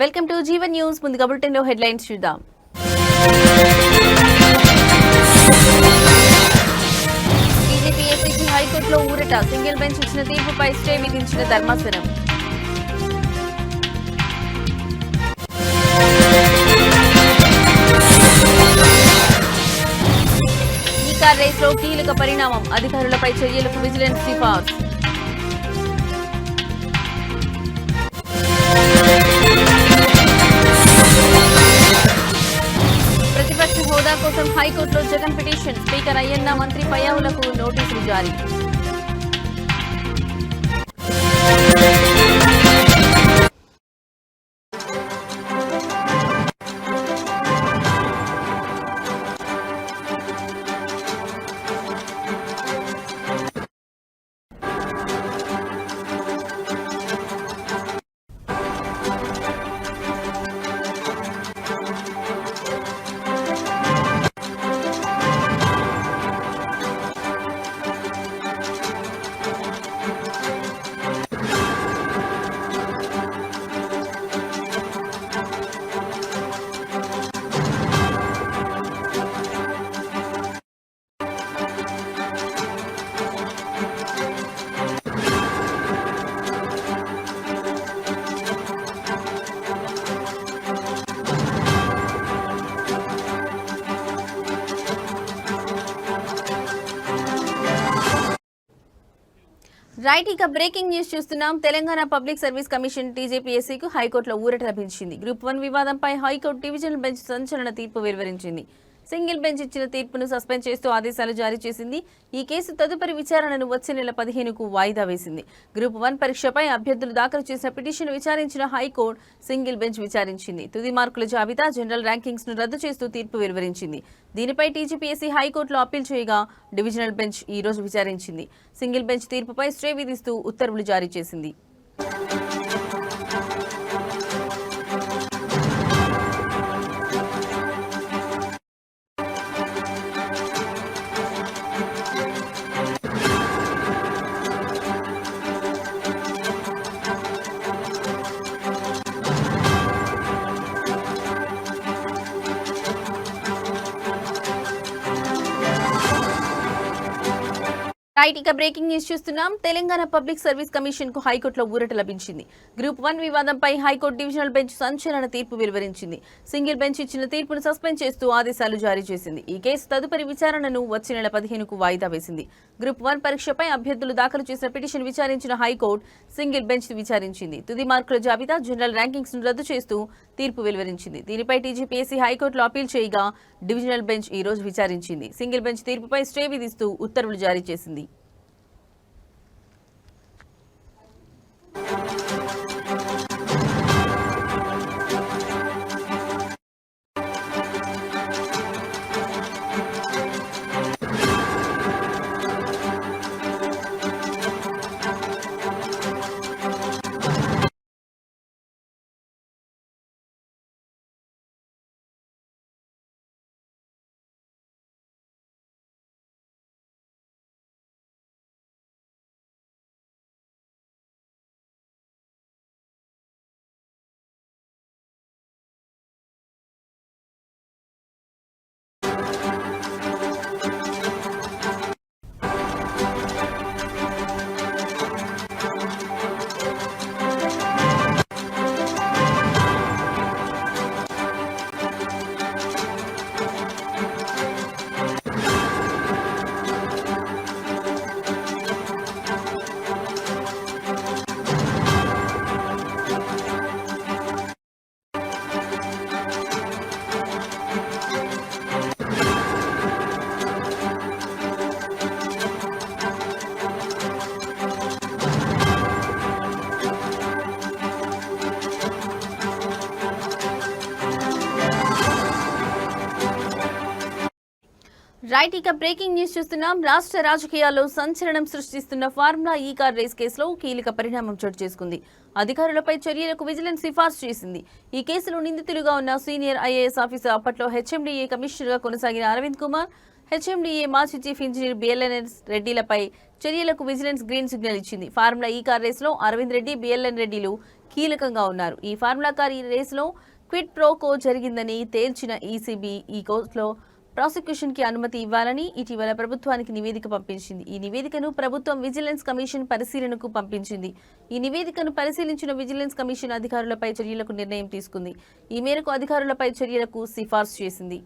Welcome to Jeevan news. ముందుగా బులెటిన్లో headlines చూద్దాం. బీజేపీఎస్సీకి హైకోర్టులో ఊరట. సింగిల్ బెంచ్ ఇచ్చిన తీర్పుపై స్టే విధించిన ధర్మాసనం. ఈ కార్ రేస్లో కీలక పరిణామం. అధికారులపై చర్యలకు విజిలెన్స్ సిఫార్సు. హోదా కోసం హైకోర్టులో జగన్ పిటిషన్ స్పీకర్ అయ్యన్న మంత్రి పయ్యావులకు నోటీసులు జారీ. రైట్ ఇక బ్రేకింగ్ న్యూస్ చూస్తున్నాం. తెలంగాణ పబ్లిక్ సర్వీస్ కమిషన్ టీజేపీఎస్సీకు హైకోర్టులో ఊరట లభించింది గ్రూప్ వన్ వివాదంపై హైకోర్టు డివిజనల్ బెంచ్ సంచలన తీర్పు వెలువరించింది. సింగిల్ బెంచ్ ఇచ్చిన తీర్పును సస్పెండ్ చేస్తూ ఆదేశాలు జారీ చేసింది. ఈ కేసు తదుపరి విచారణను వచ్చే నెల పదిహేనుకు వాయిదా వేసింది. గ్రూప్ వన్ పరీక్షపై అభ్యర్థులు దాఖలు చేసిన పిటిషన్ విచారించిన హైకోర్టు సింగిల్ బెంచ్ విచారించింది. తుది మార్కుల జాబితా జనరల్ ర్యాంకింగ్స్ను రద్దు చేస్తూ తీర్పు వెలువరించింది. దీనిపై టీజీపీఎస్సీ హైకోర్టులో అప్పీల్ చేయగా డివిజనల్ బెంచ్ ఈ రోజు విచారించింది. సింగిల్ బెంచ్ తీర్పుపై స్టే విధిస్తూ ఉత్తర్వులు జారీ చేసింది. రైట్ ఇక బ్రేకింగ్ న్యూస్ చూస్తున్నాం. తెలంగాణ పబ్లిక్ సర్వీస్ కమిషన్కు హైకోర్టులో ఊరట లభించింది. గ్రూప్ వన్ వివాదంపై హైకోర్టు డివిజనల్ బెంచ్ సంచలన తీర్పు వెలువరించింది. సింగిల్ బెంచ్ ఇచ్చిన తీర్పును సస్పెండ్ చేస్తూ ఆదేశాలు జారీ చేసింది. ఈ కేసు తదుపరి విచారణను వచ్చే నెల పదిహేనుకు వాయిదా వేసింది. గ్రూప్ వన్ పరీక్షపై అభ్యర్థులు దాఖలు చేసిన పిటిషన్ విచారించిన హైకోర్టు సింగిల్ బెంచ్ విచారించింది. తుది మార్కుల జాబితా జనరల్ ర్యాంకింగ్స్ను రద్దు చేస్తూ తీర్పు వెలువరించింది. దీనిపై టీజీపీఎస్సీ హైకోర్టులో అప్పీల్ చేయగా డివిజనల్ బెంచ్ ఈ రోజు విచారించింది. సింగిల్ బెంచ్ తీర్పుపై స్టే విధిస్తూ ఉత్తర్వులు జారీ చేసింది. రైట్ ఇక బ్రేకింగ్ న్యూస్ చూస్తున్నాం. రాష్ట్ర రాజకీయాల్లో సంచలనం సృష్టిస్తున్న ఫార్ములా ఈ కార్ రేస్ కేసులో కీలక పరిణామం చోటు చేసుకుంది. అధికారులపై చర్యలకు విజిలెన్స్ సిఫార్సు చేసింది. ఈ కేసులో నిందితులుగా ఉన్న సీనియర్ ఐఏఎస్ ఆఫీసర్ అప్పట్లో హెచ్ఎండిఏ కమిషనర్గా కొనసాగిన అరవింద్ కుమార్ హెచ్ఎండిఏ మాజీ చీఫ్ ఇంజనీర్ బిఎల్ఎన్ఎస్ రెడ్డిలపై చర్యలకు విజిలెన్స్ గ్రీన్ సిగ్నల్ ఇచ్చింది. ఫార్ములా ఈ కార్ రేసులో అరవింద్ రెడ్డి బిఎల్ఎన్ రెడ్డిలు కీలకంగా ఉన్నారు. ఈ ఫార్ములా కార్ ఈ రేసులో క్విట్ ప్రోకో జరిగిందని తేల్చిన ఈసీబీ ఈ కోర్టులో ప్రాసిక్యూషన్కి అనుమతి ఇవ్వాలని ఇటీవల ప్రభుత్వానికి నివేదిక పంపించింది. ఈ నివేదికను ప్రభుత్వం విజిలెన్స్ కమిషన్ పరిశీలనకు పంపించింది. ఈ నివేదికను పరిశీలించిన విజిలెన్స్ కమిషన్ అధికారులపై చర్యలకు నిర్ణయం తీసుకుంది. ఈ మేరకు అధికారులపై చర్యలకు సిఫార్సు చేసింది.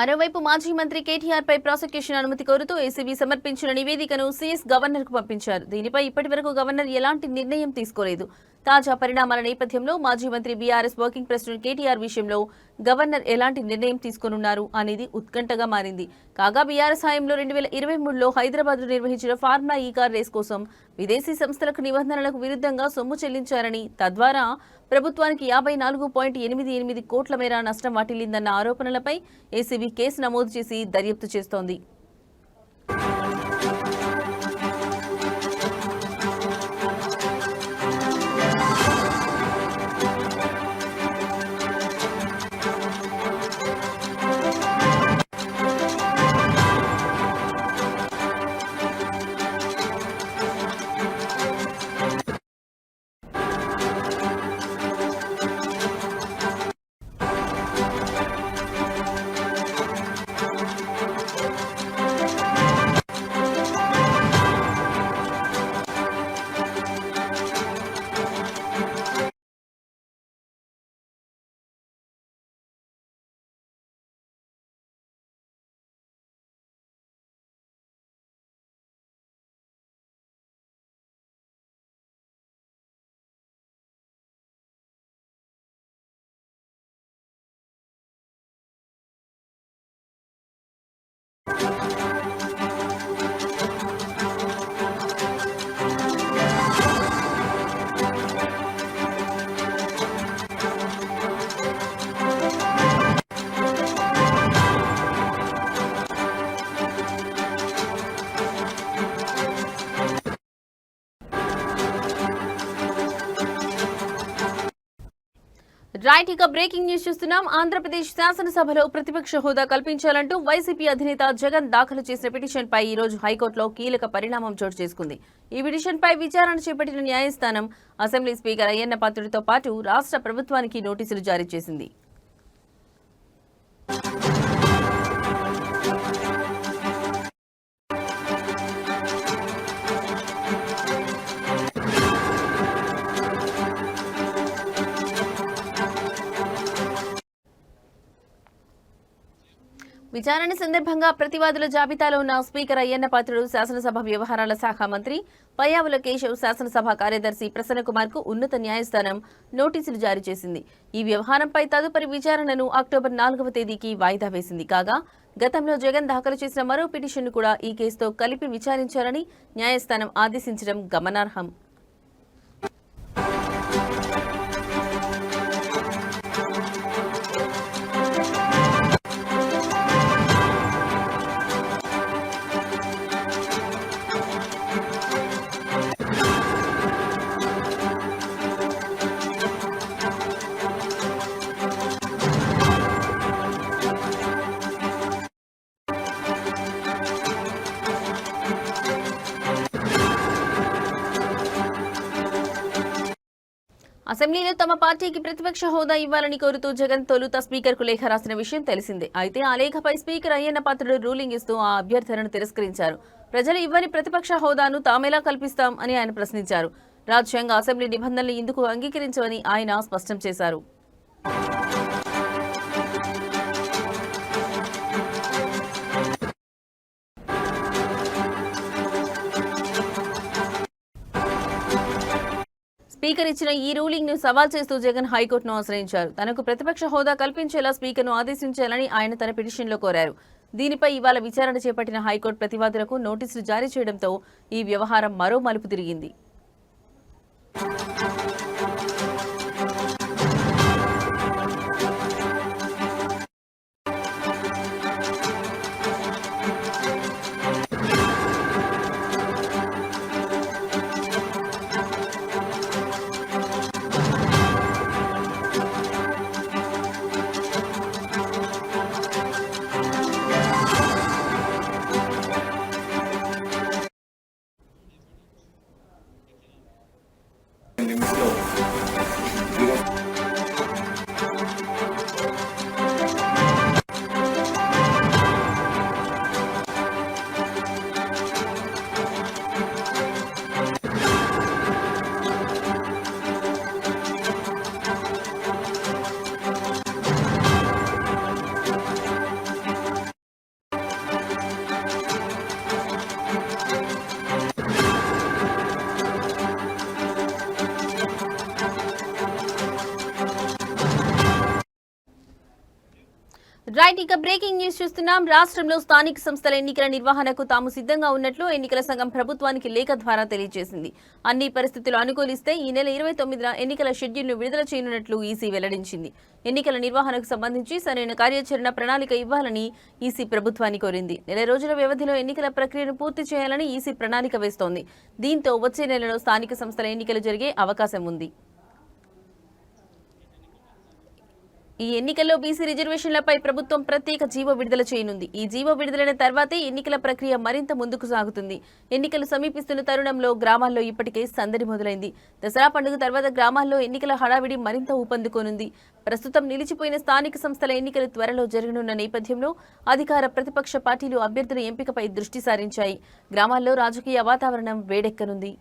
మరోవైపు మాజీ మంత్రి కేటీఆర్ పై ప్రాసిక్యూషన్ అనుమతి కోరుతూ ఏసీబీ సమర్పించిన నివేదికను సీఎస్ గవర్నర్కు పంపించారు. దీనిపై ఇప్పటి గవర్నర్ ఎలాంటి నిర్ణయం తీసుకోలేదు. తాజా పరిణామాల నేపథ్యంలో మాజీ మంత్రి బీఆర్ఎస్ వర్కింగ్ ప్రెసిడెంట్ కేటీఆర్ విషయంలో గవర్నర్ ఎలాంటి నిర్ణయం తీసుకోనున్నారు అనేది ఉత్కంఠగా మారింది. కాగా బీఆర్ఎస్ హాయంలో రెండు వేల ఇరవై మూడులో హైదరాబాద్లో నిర్వహించిన ఫార్ములా ఈ కార్ రేస్ కోసం విదేశీ సంస్థలకు నిబంధనలకు విరుద్ధంగా సొమ్ము చెల్లించారని తద్వారా ప్రభుత్వానికి యాభై నాలుగు పాయింట్ ఎనిమిది ఎనిమిది కోట్ల మేర నష్టం వాటిల్లిందన్న ఆరోపణలపై ఏసీబీ కేసు నమోదు చేసి దర్యాప్తు చేస్తోంది. Música రైట్ ఇక బ్రేకింగ్ న్యూస్ చూస్తున్నాం. ఆంధ్రప్రదేశ్ శాసనసభలో ప్రతిపక్ష హోదా కల్పించాలంటూ వైసీపీ అధినేత జగన్ దాఖలు చేసిన పిటిషన్ పై ఈ రోజు హైకోర్టులో కీలక పరిణామం చోటు చేసుకుంది. ఈ పిటిషన్ పై విచారణ చేపట్టిన న్యాయస్థానం అసెంబ్లీ స్పీకర్ అయ్యన్న పాత్రుడితో పాటు రాష్ట్ర ప్రభుత్వానికి నోటీసులు జారీ చేసింది. విచారణ సందర్భంగా ప్రతివాదుల జాబితాలో ఉన్న స్పీకర్ అయ్యన్న పాత్రుడు శాసనసభ వ్యవహారాల శాఖ మంత్రి పయ్యావుల కేశవ్ శాసనసభ కార్యదర్శి ప్రసన్నకుమార్కు ఉన్నత న్యాయస్థానం నోటీసులు జారీ చేసింది. ఈ వ్యవహారంపై తదుపరి విచారణను అక్టోబర్ నాలుగవ తేదీకి వాయిదా వేసింది. కాగా గతంలో జగన్ దాఖలు చేసిన మరో పిటిషన్ను కూడా ఈ కేసుతో కలిపి విచారించాలని న్యాయస్థానం ఆదేశించడం గమనార్హం. అసెంబ్లీలో తమ పార్టీకి ప్రతిపక్ష హోదా ఇవ్వాలని కోరుతూ జగన్ తొలుత స్పీకర్కు లేఖ రాసిన విషయం తెలిసిందే. అయితే ఆ లేఖపై స్పీకర్ అయ్యన్న పాత్రుడు రూలింగ్ ఇస్తూ ఆ అభ్యర్థనను తిరస్కరించారు. ప్రజలు ఇవ్వని ప్రతిపక్ష హోదాను తామెలా కల్పిస్తాం అని ఆయన ప్రశ్నించారు. రాజ్యాంగ అసెంబ్లీ నిబంధనలు ఇందుకు అంగీకరించవని ఆయన స్పష్టం చేశారు. స్పీకర్ ఇచ్చిన ఈ రూలింగ్ను సవాల్ చేస్తూ జగన్ హైకోర్టును ఆశ్రయించారు. తనకు ప్రతిపక్ష హోదా కల్పించేలా స్పీకర్ను ఆదేశించాలని ఆయన తన పిటిషన్లో కోరారు. దీనిపై ఇవాళ విచారణ చేపట్టిన హైకోర్టు ప్రతివాదులకు నోటీసులు జారీ చేయడంతో ఈ వ్యవహారం మరో మలుపు తిరిగింది. రైట్ ఇక బ్రేకింగ్ న్యూస్ చూస్తున్నాం. రాష్ట్రంలో స్థానిక సంస్థల ఎన్నికల నిర్వహణకు తాము సిద్ధంగా ఉన్నట్లు ఎన్నికల సంఘం ప్రభుత్వానికి లేఖ ద్వారా తెలియజేసింది. అన్ని పరిస్థితులు అనుకూలిస్తే ఈ నెల ఇరవై తొమ్మిదిన ఎన్నికల షెడ్యూల్ను విడుదల చేయనున్నట్లు ఈసీ వెల్లడించింది. ఎన్నికల నిర్వహణకు సంబంధించి సరైన కార్యాచరణ ప్రణాళిక ఇవ్వాలని ఈసీ ప్రభుత్వాన్ని కోరింది. నెల రోజుల వ్యవధిలో ఎన్నికల ప్రక్రియను పూర్తి చేయాలని ఈసీ ప్రణాళిక వేస్తోంది. దీంతో వచ్చే నెలలో స్థానిక సంస్థల ఎన్నికలు జరిగే అవకాశం ఉంది. ఈ ఎన్నికల్లో బీసీ రిజర్వేషన్లపై ప్రభుత్వం ప్రత్యేక జీవో విడుదల చేయనుంది. ఈ జీవో విడుదలైన తర్వాతే ఎన్నికల ప్రక్రియ మరింత ముందుకు సాగుతుంది. ఎన్నికలు సమీపిస్తున్న తరుణంలో గ్రామాల్లో ఇప్పటికే సందడి మొదలైంది. దసరా పండుగ తర్వాత గ్రామాల్లో ఎన్నికల హడావిడి మరింత ఊపందుకోనుంది. ప్రస్తుతం నిలిచిపోయిన స్థానిక సంస్థల ఎన్నికలు త్వరలో జరగనున్న నేపథ్యంలో అధికార ప్రతిపక్ష పార్టీలు అభ్యర్థుల ఎంపికపై దృష్టి సారించాయి. గ్రామాల్లో రాజకీయ వాతావరణం వేడెక్కనుంది.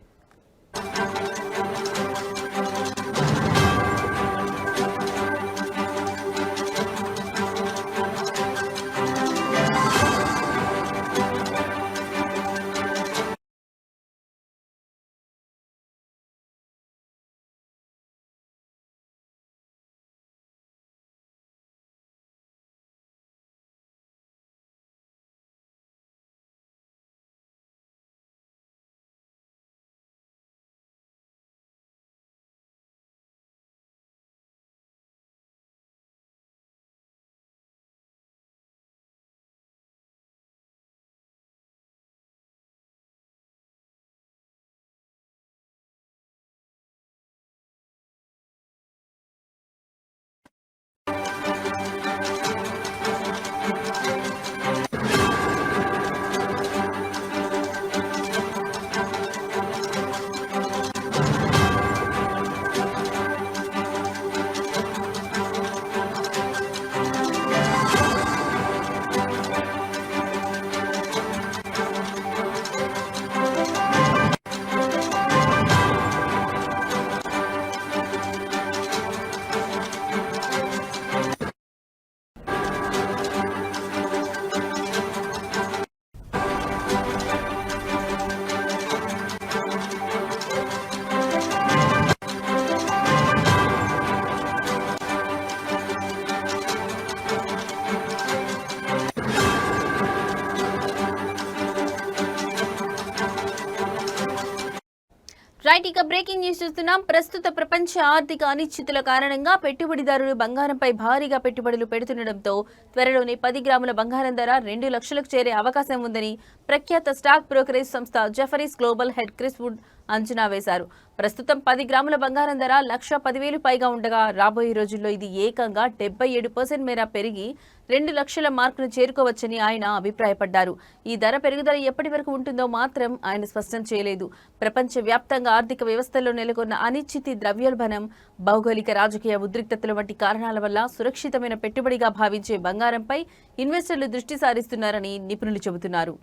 రైట్ ఇక బ్రేకింగ్ న్యూస్ చూస్తున్నాం. ప్రస్తుత ప్రపంచ ఆర్థిక అనిశ్చితుల కారణంగా పెట్టుబడిదారులు బంగారంపై భారీగా పెట్టుబడులు పెడుతుండటంతో త్వరలోనే పది గ్రాముల బంగారం ధర రెండు లక్షలకు చేరే అవకాశం ఉందని ప్రఖ్యాత స్టాక్ బ్రోకరేజ్ సంస్థ Jefferies global head Chris Wood అంచనా వేశారు. ప్రస్తుతం పది గ్రాముల బంగారం ధర లక్ష పదివేలు పైగా ఉండగా రాబోయే రోజుల్లో ఇది ఏకంగా డెబ్బై ఏడు పర్సెంట్ మేర పెరిగి రెండు లక్షల మార్కును చేరుకోవచ్చని ఆయన అభిప్రాయపడ్డారు. ఈ ధర పెరుగుదల ఎప్పటి వరకు ఉంటుందో మాత్రం ఆయన స్పష్టం చేయలేదు. ప్రపంచ వ్యాప్తంగా ఆర్థిక వ్యవస్థలో నెలకొన్న అనిశ్చితి ద్రవ్యోల్బణం భౌగోళిక రాజకీయ ఉద్రిక్తతల వంటి కారణాల వల్ల సురక్షితమైన పెట్టుబడిగా భావించే బంగారంపై ఇన్వెస్టర్లు దృష్టి సారిస్తున్నారని నిపుణులు చెబుతున్నారు.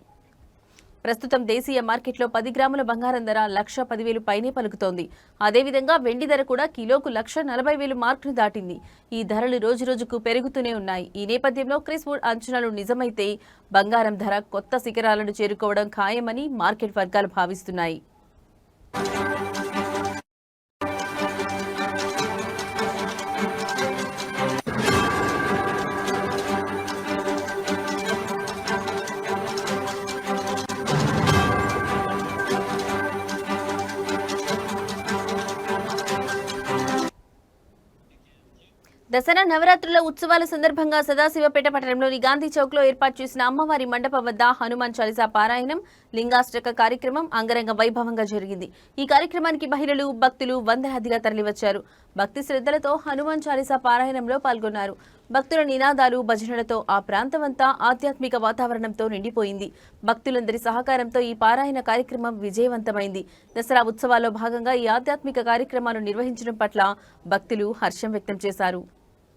ప్రస్తుతం దేశీయ మార్కెట్లో పది గ్రాముల బంగారం ధర లక్ష పదివేలు పైనే పలుకుతోంది. అదేవిధంగా వెండి ధర కూడా కిలోకు లక్ష నలభై వేలు మార్కును దాటింది. ఈ ధరలు రోజురోజుకు పెరుగుతూనే ఉన్నాయి. ఈ నేపథ్యంలో క్రిస్వుడ్ అంచనాలు నిజమైతే బంగారం ధర కొత్త శిఖరాలను చేరుకోవడం ఖాయమని మార్కెట్ వర్గాలు భావిస్తున్నాయి. నవరాత్రుల ఉత్సవాల సందర్భంగా సదాశివపేట పట్టణంలోని గాంధీ చౌక్లో ఏర్పాటు చేసిన అమ్మవారి మండపం వద్ద హనుమాన్ చాలీసా పారాయణం లింగాష్టక కార్యక్రమం అంగరంగ వైభవంగా జరిగింది. ఈ కార్యక్రమానికి మహిళలు భక్తులు వందలాదిగా తరలివచ్చారు. భక్తి శ్రద్ధలతో హనుమాన్ చాలీసా పారాయణంలో పాల్గొన్నారు. భక్తుల నినాదాలు భజనలతో ఆ ప్రాంతమంతా ఆధ్యాత్మిక వాతావరణంతో నిండిపోయింది. భక్తులందరి సహకారంతో ఈ పారాయణ కార్యక్రమం విజయవంతమైంది. దసరా ఉత్సవాల్లో భాగంగా ఈ ఆధ్యాత్మిక కార్యక్రమాలు నిర్వహించడం పట్ల భక్తులు హర్షం వ్యక్తం చేశారు.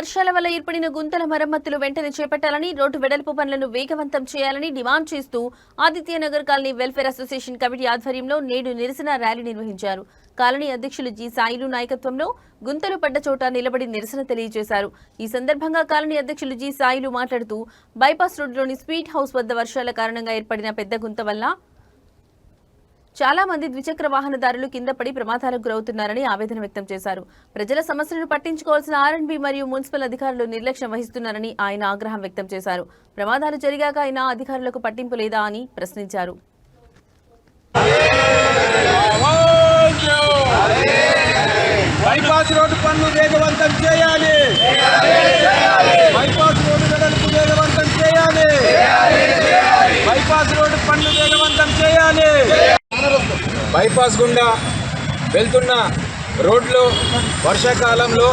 వర్షాల వల్ల ఏర్పడిన గుంతల మరమ్మతులు వెంటనే చేపట్టాలని రోడ్డు వెడల్పు పనులను వేగవంతం చేయాలని డిమాండ్ చేస్తూ Adityanagar colony welfare association committee ఆధ్వర్యంలో నేడు నిరసన ర్యాలీ నిర్వహించారు. కాలనీ అధ్యక్షులు జి సాయిలు నాయకత్వంలో గుంతలు పడ్డ చోట నిలబడి నిరసన తెలియజేశారు. ఈ సందర్భంగా కాలనీ అధ్యక్షులు జి సాయిలు మాట్లాడుతూ బైపాస్ రోడ్డులోని స్వీట్ హౌస్ వద్ద వర్షాల కారణంగా ఏర్పడిన పెద్ద గుంత వల్ల చాలా మంది ద్విచక్ర వాహనదారులు కింద పడి ప్రమాదాలకు గురవుతున్నారని ఆవేదన వ్యక్తం చేశారు. ప్రజల సమస్యలను పట్టించుకోవాల్సిన ఆర్ఎండ్బి మరియు మున్సిపల్ అధికారులు నిర్లక్ష్యం వహిస్తున్నారని ఆయన ఆగ్రహం వ్యక్తం చేశారు. ప్రమాదాలు జరిగాక అయినా అధికారులకు పట్టింపు లేదా అని ప్రశ్నించారు. బైపాస్ రోడ్డు పనులు వేగవంతం చేయాలి. బైపాస్ రోడ్డు వెడల్పు వేగవంతం చేయాలి. బైపాస్ రోడ్డు పనులు వేగవంతం చేయాలి. బైపాస్ గుండా వెళ్తున్న రోడ్లు వర్షాకాలంలో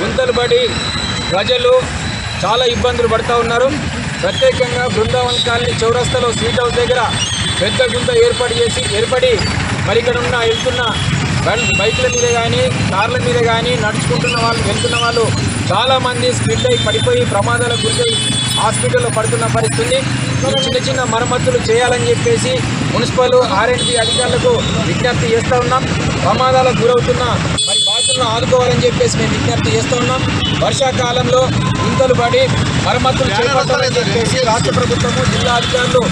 గుంతలు పడి ప్రజలు చాలా ఇబ్బందులు పడుతూ ఉన్నారు. ప్రత్యేకంగా బృందావన్ కాలనీ చౌరస్తాలో స్వీట్ హౌస్ దగ్గర పెద్ద గుంత ఏర్పాటు చేసి ఏర్పడి మరి ఇక్కడ ఉన్న వెళ్తున్న బై- బైకుల మీద కానీ కార్ల మీద కానీ నడుచుకుంటున్న వాళ్ళు వెళ్తున్న వాళ్ళు చాలామంది స్కిడ్ అయి పడిపోయి ప్రమాదాలకు గురై హాస్పిటల్లో పడుతున్న పరిస్థితి చిన్న చిన్న మరమ్మతులు చేయాలని చెప్పేసి మున్సిపల్ ఆర్ఎండ్బి అధికారులకు విజ్ఞప్తి చేస్తూ ఉన్నాం. ప్రమాదాలకు గురవుతున్న మరి బాధితులను ఆదుకోవాలని చెప్పేసి మేము విజ్ఞప్తి చేస్తూ ఉన్నాం. వర్షాకాలంలో ఇంతలు పడి మరమ్మతులు చేపట్టాలని చెప్పేసి రాష్ట్ర ప్రభుత్వము జిల్లా అధికారులు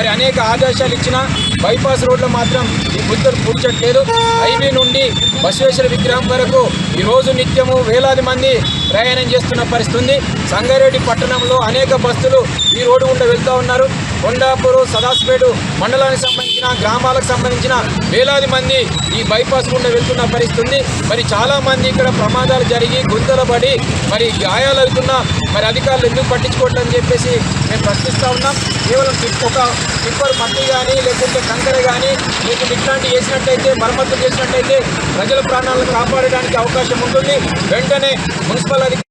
మరి అనేక ఆదేశాలు ఇచ్చిన బైపాస్ రోడ్లో మాత్రం ఈ గుంతలు పూడ్చట్లేదు హైవే నుండి బసవేశ్వర విగ్రహం వరకు ఈ రోజు నిత్యము వేలాది మంది ప్రయాణం చేస్తున్న పరిస్థితి ఉంది సంగారెడ్డి పట్టణంలో అనేక బస్సులు ఈ రోడ్డు గుండా వెళ్తూ ఉన్నారు. కొండాపూరు సదాసిపేట మండలానికి సంబంధించిన గ్రామాలకు సంబంధించిన వేలాది మంది ఈ బైపాస్ గుండా వెళ్తున్న పరిస్థితి ఉంది మరి చాలామంది ఇక్కడ ప్రమాదాలు జరిగి గుంతలు పడి మరి గాయాలు అవుతున్నా మరి అధికారులు ఎందుకు పట్టించుకోవట్లని చెప్పేసి మేము ప్రశ్నిస్తూ ఉన్నాం. కేవలం ఒక టిప్పర్ మట్టి కానీ లేకుంటే కంకర కానీ లేకుంటే ఇట్లాంటివి చేసినట్టయితే మరమ్మతు చేసినట్టయితే ప్రజల ప్రాణాలను కాపాడడానికి అవకాశం ఉంటుంది. వెంటనే మున్సిపల్ అధికారి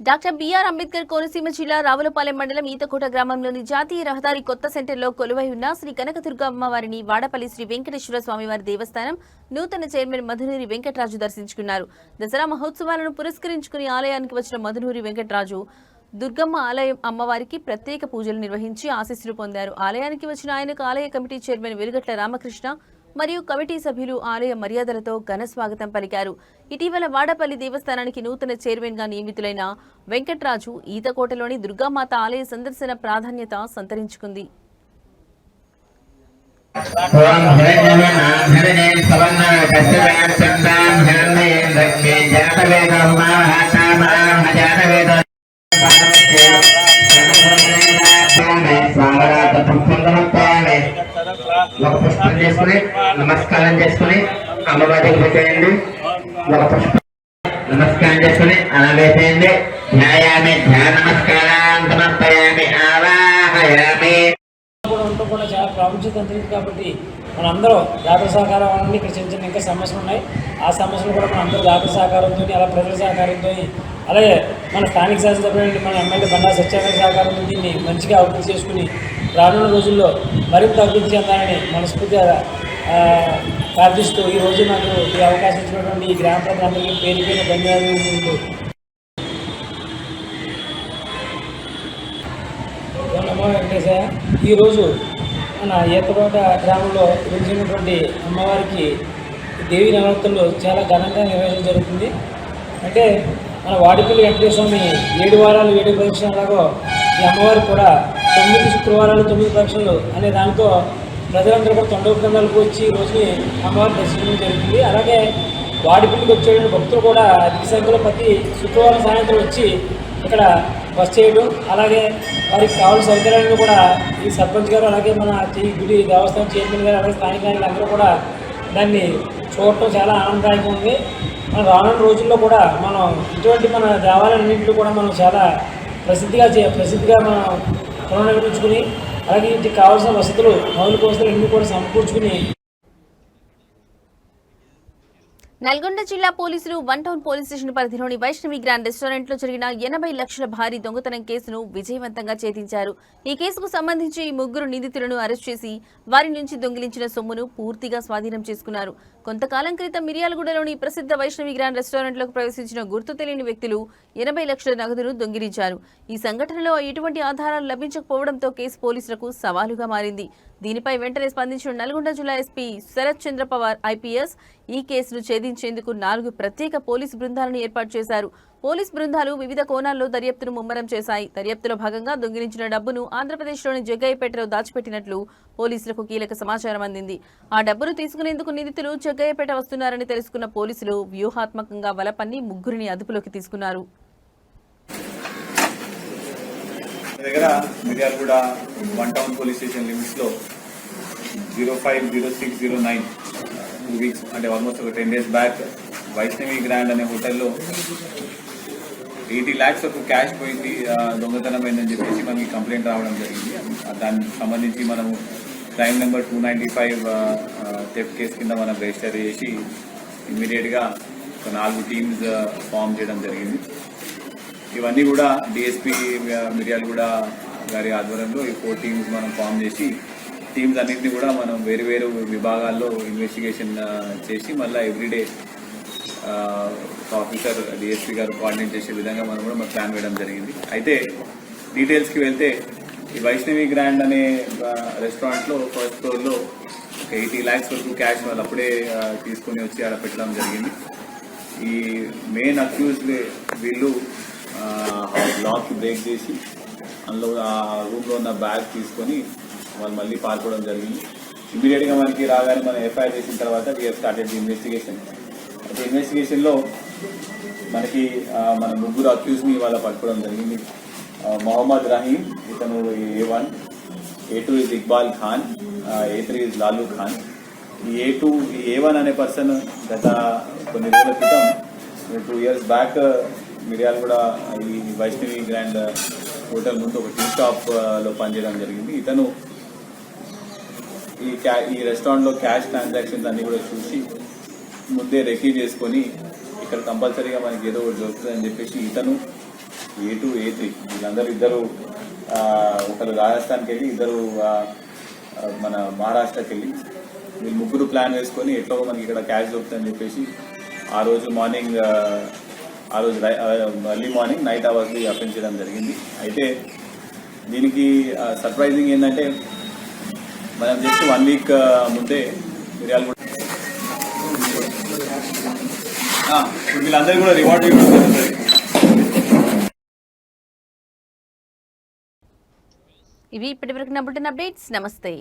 డాక్టర్ బిఆర్ అంబేద్కర్ కోనసీమ జిల్లా రావులపాలెం మండలం ఈతకోట గ్రామంలోని జాతీయ రహదారి కొత్త సెంటర్లో కొలువై ఉన్న శ్రీ కనకదుర్గ అమ్మవారిని వాడపల్లి శ్రీ వెంకటేశ్వర స్వామివారి దేవస్థానం నూతన చైర్మన్ మధునూరి వెంకటరాజు దర్శించుకున్నారు. దసరా మహోత్సవాలను పురస్కరించుకుని ఆలయానికి వచ్చిన మధునూరి వెంకటరాజు దుర్గమ్మ ఆలయం అమ్మవారికి ప్రత్యేక పూజలు నిర్వహించి ఆశీస్సులు పొందారు. ఆలయానికి వచ్చిన ఆయనకు ఆలయ కమిటీ చైర్మన్ వెలుగట్ల రామకృష్ణ మరియు కమిటీ సభ్యులు ఆలయ మర్యాదలతో ఘన స్వాగతం పలికారు. ఇటీవల వాడపల్లి దేవస్థానానికి నూతన చైర్మన్గా నియమితులైన వెంకట్రాజు ఈతకోటలోని దుర్గామాత ఆలయ సందర్శన ప్రాధాన్యత సంతరించుకుంది. ఓం ఒక పుష్పం చేసుకుని నమస్కారం చేసుకుని అమ్మవారికి పెట్టేయండి ఒక పుష్పం నమస్కారం చేసుకుని అలా వేసేయండి ధ్యాయామి ధ్యాన నమస్కారం ఆవాహయామి కూడా చాలా ప్రాముఖ్యత ఉంటుంది కాబట్టి మనందరూ జాతర సహకారం అన్నీ ఇక్కడ చిన్న చిన్న ఇంకా సమస్యలు ఉన్నాయి ఆ సమస్యలు కూడా మనందరూ జాతర సహకారంతో అలా ప్రజల సహకారంతో అలాగే మన స్థానిక శాసనసభ్యులు మన ఎమ్మెల్యే బండా సత్యనారాయణ సహకారంతో దీన్ని మంచిగా అభివృద్ధి చేసుకుని రానున్న రోజుల్లో మరింత అభివృద్ధి చెందాలని మనస్ఫూర్తిగా ప్రార్థిస్తూ ఈ రోజు నాకు ఈ అవకాశం ఇచ్చినటువంటి ఈ గ్రామ ప్రజలందరికీ పేరు పేరు ధన్యవాదాలు నమో వెంకటేశయ్య ఈరోజు మన ఈతకోట గ్రామంలో వెలిసినటువంటి అమ్మవారికి దేవి నవరాత్రులు చాలా ఘనంగా నిర్వహించడం జరుగుతుంది. అంటే మన వాడిపల్లి వెంకటేశ్వరని ఏడు వారాలు ఏడు ప్రదక్షిణలాగో ఈ అమ్మవారు కూడా తొమ్మిది శుక్రవారాలు తొమ్మిది ప్రదక్షిణలు అనే దానితో ప్రజలందరూ కూడా తొండవ బృందాలకు వచ్చి ఈ రోజుని అమ్మవారి దర్శించడం జరుగుతుంది. అలాగే వాడిపల్లికి వచ్చేటువంటి భక్తులు కూడా అధిక సంఖ్యలో ప్రతి శుక్రవారం సాయంత్రం వచ్చి ఇక్కడ బస్ చేయడం అలాగే వారికి కావాల్సిన సౌకర్యాలను కూడా ఈ సర్పంచ్ గారు అలాగే మన గుడి దేవస్థానం చైర్మన్ గారు అలాగే స్థానిక నాయకులు అందరూ కూడా దాన్ని చూడటం చాలా ఆనందదాయకంగా ఉంది. రానున్న రోజుల్లో కూడా మనం ఇటువంటి మన దేవాలయాలన్నింటిలో కూడా మనం చాలా ప్రసిద్ధిగా చే ప్రసిద్ధిగా మనం పునర్నిర్మించుకుని అలాగే ఇంటికి కావాల్సిన వసతులు మౌలిక వసతులు అన్నీ కూడా సమకూర్చుకుని నల్గొండ జిల్లా పోలీసులు వన్ టౌన్ పోలీస్ స్టేషన్ పరిధిలోని వైష్ణవి గ్రాండ్ రెస్టారెంట్లో జరిగిన ఎనభై లక్షల భారీ దొంగతనం కేసును విజయవంతంగా ఛేదించారు. ఈ కేసుకు సంబంధించి ముగ్గురు నిందితులను అరెస్ట్ చేసి వారి నుంచి దొంగిలించిన సొమ్మును పూర్తిగా స్వాధీనం చేసుకున్నారు. కొంతకాలం క్రితం మిర్యాలగూడలోని ప్రసిద్ధ వైష్ణవి గ్రాండ్ రెస్టారెంట్లోకి ప్రవేశించిన గుర్తు తెలియని వ్యక్తులు ఎనభై లక్షల నగదును దొంగిలించారు. ఈ సంఘటనలో ఎటువంటి ఆధారాలు లభించకపోవడంతో కేసు పోలీసులకు సవాలుగా మారింది. దీనిపై వెంటనే స్పందించిన నల్గొండ జిల్లా ఎస్పీ శరత్ చంద్ర పవార్ ఐపీఎస్ ఈ కేసును ఛేదించేందుకు నాలుగు ప్రత్యేక పోలీసు బృందాలను ఏర్పాటు చేశారు. పోలీస్ బృందాలు వివిధ కోణాల్లో దర్యాప్తును ముమ్మరం చేశాయి. దర్యాప్తులో భాగంగా దొంగిలించిన డబ్బును ఆంధ్రప్రదేశ్లోని జగ్గయ్యపేటలో దాచిపెట్టినట్లు పోలీసులకు కీలక సమాచారం అందింది. ఆ డబ్బును తీసుకునేందుకు నిందితులు జగ్గయ్యపేట వస్తున్నారని తెలుసుకున్న పోలీసులు వ్యూహాత్మకంగా వలపన్ని ముగ్గురిని అదుపులోకి తీసుకున్నారు. దగ్గర Miryalaguda one town police station లిమిట్స్లో zero five zero six zero nine two weeks అంటే ఆల్మోస్ట్ ఒక ten days back Vaishnavi grand అనే హోటల్లో ఎయిటీ ల్యాక్స్ వరకు క్యాష్ పోయింది దొంగతనం అయిందని చెప్పేసి మనకి కంప్లైంట్ రావడం జరిగింది. దానికి సంబంధించి మనము crime number two ninety five theft case కింద మనం రిజిస్టర్ చేసి ఇమ్మీడియట్గా ఒక నాలుగు టీమ్స్ ఫామ్ చేయడం జరిగింది. ఇవన్నీ కూడా డిఎస్పీ కూడా గారి ఆధ్వర్యంలో ఈ ఫోర్ టీమ్స్ మనం ఫామ్ చేసి టీమ్స్ అన్నింటినీ కూడా మనం వేరు వేరు విభాగాల్లో ఇన్వెస్టిగేషన్ చేసి మళ్ళీ ఎవ్రీడే ఆఫీసర్ డిఎస్పీ గారు కోఆర్డినేట్ చేసే విధంగా మనం కూడా మన ప్లాన్ వేయడం జరిగింది. అయితే డీటెయిల్స్కి వెళ్తే ఈ వైష్ణవి గ్రాండ్ అనే రెస్టారెంట్లో ఫస్ట్ ఫ్లోర్లో ఒక ఎయిటీ ల్యాక్స్ వరకు క్యాష్ వాళ్ళు అప్పుడే తీసుకుని తీసుకొని వచ్చి అక్కడ పెట్టడం జరిగింది. ఈ మెయిన్ అక్యూజ్డ్ వీళ్ళు లాక్ బ్రేక్ చేసి అందులో ఆ రూమ్లో ఉన్న బ్యాగ్ తీసుకొని వాళ్ళు మళ్ళీ పారిపోవడం జరిగింది. ఇమీడియట్గా మనకి రాగానే మనం ఎఫ్ఐఆర్ చేసిన తర్వాత వీఆర్ స్టార్టెడ్ ఇన్వెస్టిగేషన్ అయితే ఇన్వెస్టిగేషన్లో మనకి మన ముగ్గురు అక్యూజ్ని వాళ్ళ పట్టుకోవడం జరిగింది. మొహమ్మద్ రహీం ఇతను A one A two is Iqbal Khan A three is Lalu Khan ఈ ఏ టూ ఈ ఏ వన్ అనే పర్సన్ గత కొన్ని రోజుల క్రితం టూ ఇయర్స్ బ్యాక్ మిరియాలు కూడా ఈ వైష్ణవి గ్రాండ్ హోటల్ ముందు ఒక టీ షాప్లో పనిచేయడం జరిగింది. ఇతను ఈ క్యా ఈ రెస్టారెంట్లో క్యాష్ ట్రాన్సాక్షన్స్ అన్నీ కూడా చూసి ముందే రెకీ చేసుకొని ఇక్కడ కంపల్సరీగా మనకి ఏదో ఒకటి దొరుకుతుందని చెప్పేసి ఇతను ఏ టూ ఏ త్రీ వీళ్ళందరూ ఇద్దరు ఒకరు రాజస్థాన్కి వెళ్ళి ఇద్దరు మన మహారాష్ట్రకి వెళ్ళి వీళ్ళు ముగ్గురు ప్లాన్ వేసుకొని ఎట్లో మనకి ఇక్కడ క్యాష్ దొరుకుతుందని చెప్పేసి ఆ రోజు మార్నింగ్ ఆ, రోజు ఎర్లీ మార్నింగ్ నైట్ అవర్స్కి అప్పించడం చేయడం జరిగింది. అయితే దీనికి సర్ప్రైజింగ్ ఏంటంటే మనం జస్ట్ వన్ వీక్ ముందే మిరియాలు కూడా ఇప్పుడు వీళ్ళందరికీ కూడా రివార్డ్ ఇవ్వడం జరుగుతుంది. ఇవి ఇప్పటివరకు నా అప్డేట్స్. నమస్తే.